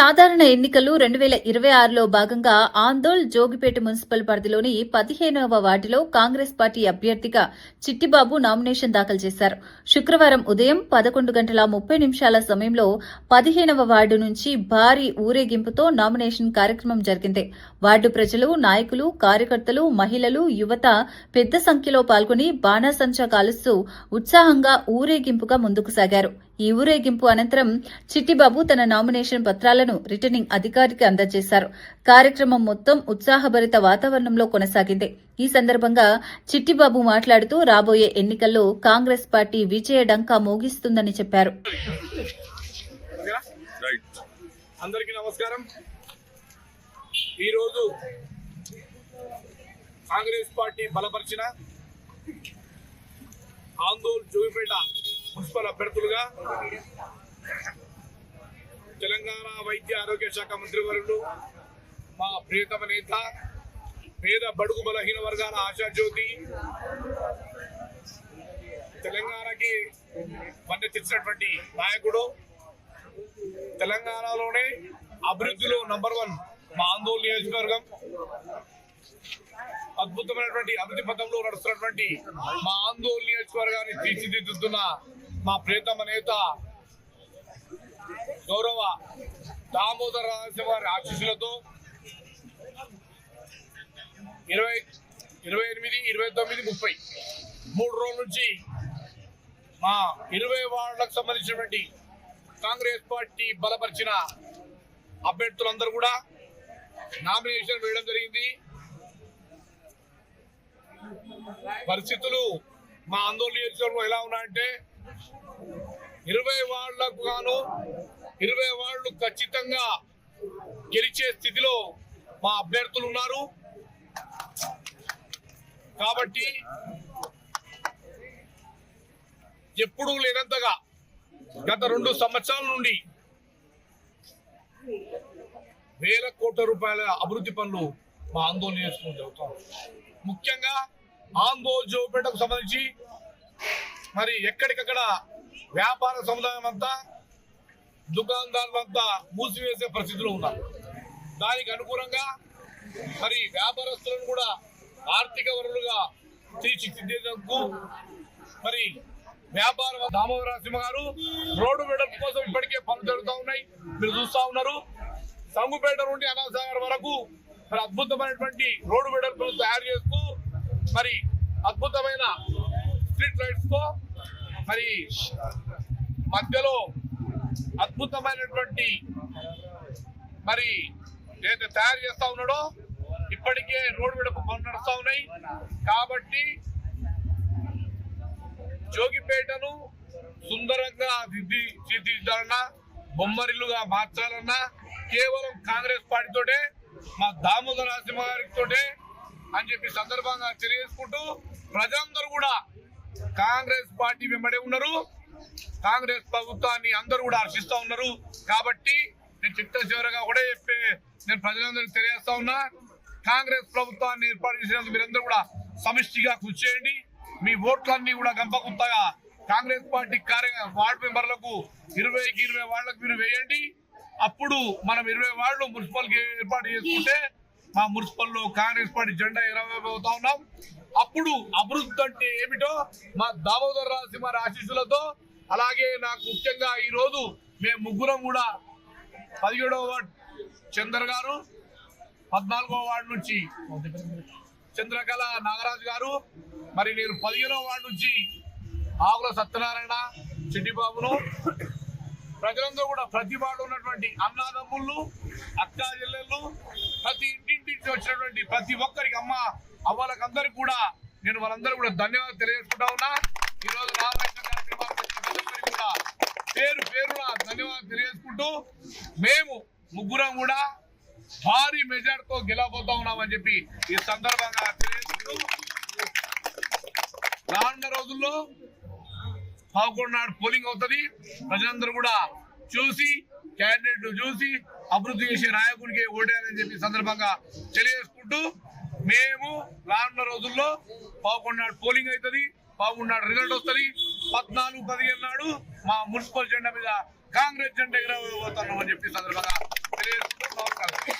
సాధారణ ఎన్నికలు రెండు వేల ఇరవై ఆరులో భాగంగా ఆందోళ్ జోగిపేట మున్సిపల్ పరిధిలోని పదిహేనవ వార్డులో కాంగ్రెస్ పార్టీ అభ్యర్థిగా చిట్టిబాబు నామినేషన్ దాఖలు చేశారు. శుక్రవారం ఉదయం పదకొండు గంటల ముప్పై నిమిషాల సమయంలో పదిహేనవ వార్డు నుంచి భారీ ఊరేగింపుతో నామినేషన్ కార్యక్రమం జరిగింది. వార్డు ప్రజలు నాయకులు కార్యకర్తలు మహిళలు యువత పెద్ద సంఖ్యలో పాల్గొని బాణాసంచా కాలుస్తూ ఉత్సాహంగా ఊరేగింపుగా ముందుకు సాగారు. ఈ ఊరేగింపు అనంతరం చిట్టిబాబు తన నామినేషన్ పత్రాలను రిటర్నింగ్ అధికారికి అందజేశారు. కార్యక్రమం మొత్తం ఉత్సాహభరిత వాతావరణంలో కొనసాగింది. ఈ సందర్భంగా చిట్టిబాబు మాట్లాడుతూ రాబోయే ఎన్నికల్లో కాంగ్రెస్ పార్టీ విజయ డంకా మోగిస్తుందని చెప్పారు. అందరికీ నమస్కారం. ఈరోజు కాంగ్రెస్ పార్టీ బలపరిచిన ఆందోళన జోగిపేట మున్సిపల్ అభ్యర్థులుగా తెలంగాణ వైద్య ఆరోగ్య శాఖ మంత్రివర్యులు మా ప్రియతమ నేత పేద బడుగు బలహీన వర్గాల ఆశాజ్యోతి తెలంగాణకి వన్నె తెచ్చినటువంటి నాయకుడు తెలంగాణలోనే అభివృద్ధిలో నంబర్ వన్ మా ఆందోళన నియోజకవర్గం. అద్భుతమైనటువంటి అభివృద్ధి పథంలో నడుస్తున్నటువంటి మా ఆందోళన నియోజకవర్గాన్ని తీర్చిదిద్దుతున్న మా ప్రియతమ నేత గౌరవ దామోదర రాజశివారి వారి ఆశీస్సులతో ఇరవై ఇరవై ఎనిమిది ఇరవై తొమ్మిది ముప్పై. మూడు రోజుల నుంచి మా ఇరవై వార్డులకు సంబంధించినటువంటి కాంగ్రెస్ పార్టీ బలపరిచిన అభ్యర్థులందరూ కూడా నామినేషన్ వేయడం జరిగింది. పరిస్థితులు మా ఆందోళన నియోజకవర్గంలో ఎలా ఉన్నాయంటే ఇరవై వార్డులకు గాను ఇరవై వార్డులు ఖచ్చితంగా గెలిచే స్థితిలో మా అభ్యర్థులు ఉన్నారు. కాబట్టి ఎప్పుడూ లేనంతగా గత రెండు సంవత్సరాల నుండి వేల కోట్ల రూపాయల అభివృద్ధి పనులు మా ఆందోళన చేసుకుని జరుగుతాం ముఖ్యంగా ఆందోళన జోపేటకు సంబంధించి మరి ఎక్కడికక్కడ వ్యాపార సముదాయం అంతా దుకాణదారులంతా మూసివేసే పరిస్థితిలో ఉన్నారు. దానికి అనుగుణంగా మరి వ్యాపారస్తులను కూడా ఆర్థిక వనరులుగా తీర్చిదిద్దేందుకు మరి వ్యాపార దామోదర సింహ గారు రోడ్డు వెడల్పు కోసం ఇప్పటికే పనులు జరుగుతూ ఉన్నాయి. మీరు చూస్తూ ఉన్నారు. సంగుపేట నుండి అనాసాగర్ వరకు మరి అద్భుతమైనటువంటి రోడ్డు వెడల్పులు తయారు చేస్తూ మరి అద్భుతమైన స్ట్రీట్ లైట్స్తో మరి మధ్యలో అద్భుతమైనటువంటి మరి ఏదైతే తయారు చేస్తా ఉన్నాడో ఇప్పటికే రోడ్డు వెడల్పు పనులు నడుస్తా ఉన్నాయి. కాబట్టి జోగిపేటను సుందరంగా దిద్ది తీర్చిదిద్దాలన్నా బొమ్మరిల్లుగా మార్చాలన్నా కేవలం కాంగ్రెస్ పార్టీతోటే మా దామోదర నరసింహ గారితోటే అని చెప్పి సందర్భంగా తెలియజేసుకుంటూ ప్రజలందరూ కూడా కాంగ్రెస్ పార్టీ వెంబడే ఉన్నారు. కాంగ్రెస్ ప్రభుత్వాన్ని అందరూ కూడా హర్షిస్తూ ఉన్నారు. కాబట్టి నేను చిట్ట చివరగా కూడా చెప్పే నేను ప్రజలందరికీ తెలియజేస్తా ఉన్నా కాంగ్రెస్ ప్రభుత్వాన్ని ఏర్పాటు చేసినందుకు మీరందరూ కూడా సమిష్టిగా కృషి చేయండి. మీ ఓట్లన్నీ కూడా గంపగుత్తగా కాంగ్రెస్ పార్టీ కార్య వార్డు మెంబర్లకు ఇరవైకి ఇరవై వాళ్ళకు మీరు వేయండి. అప్పుడు మనం ఇరవై వార్డులు మున్సిపల్కి ఏర్పాటు చేసుకుంటే మా మున్సిపల్లో కాంగ్రెస్ పార్టీ జెండా ఎరవబోతా ఉన్నాం. అప్పుడు అభివృద్ధి అంటే ఏమిటో మా దామోదర రాజసింహారి ఆశీస్సులతో అలాగే నాకు ముఖ్యంగా ఈరోజు మేము ముగ్గురం కూడా పదిహేడవ వార్డు చంద్ర గారు పద్నాలుగో వార్డు నుంచి చంద్రకళ నాగరాజు గారు మరి నేను పదిహేనవ వార్డు నుంచి ఆవుల సత్యనారాయణ చెడ్డిబాబును ప్రజలందరూ కూడా ప్రతి వాడు ఉన్నటువంటి అన్నాదమ్ముళ్ళు అక్కా చెల్లెళ్ళు ప్రతి ఇంటింటి వచ్చినటువంటి ప్రతి ఒక్కరికి అమ్మ అవ్వాలకందరికి కూడా నేను వాళ్ళందరూ కూడా ధన్యవాదాలు తెలియజేసుకుంటా ఉన్నా. ఈ రోజు రామకృష్ణ కార్యక్రమానికి వచ్చిన ప్రతి ఒక్కరికి కూడా పేరు పేరున ధన్యవాదాలు తెలియజేసుకుంటూ మేము ముగ్గురం కూడా భారీ మెజార్టీతో గెలవబోతా ఉన్నామని చెప్పి ఈ సందర్భంగా తెలియజేసుకుంటూ రానున్న రోజుల్లో పదకొండు నాడు పోలింగ్ అవుతుంది. ప్రజలందరూ కూడా చూసి క్యాండిడేట్ చూసి అభివృద్ధి చేసే నాయకుడికి ఓటేయాలని చెప్పి సందర్భంగా తెలియజేసుకుంటూ మేము రానున్న రోజుల్లో పదకొండు నాడు పోలింగ్ అవుతుంది. పదకొండు నాడు రిజల్ట్ వస్తుంది. పద్నాలుగు పదిహేను నాడు మా మున్సిపల్ జెండా మీద కాంగ్రెస్ జెండా ఎగరబోతున్నాం అని చెప్పి సందర్భంగా తెలియజేసుకుంటూ నమస్కారం.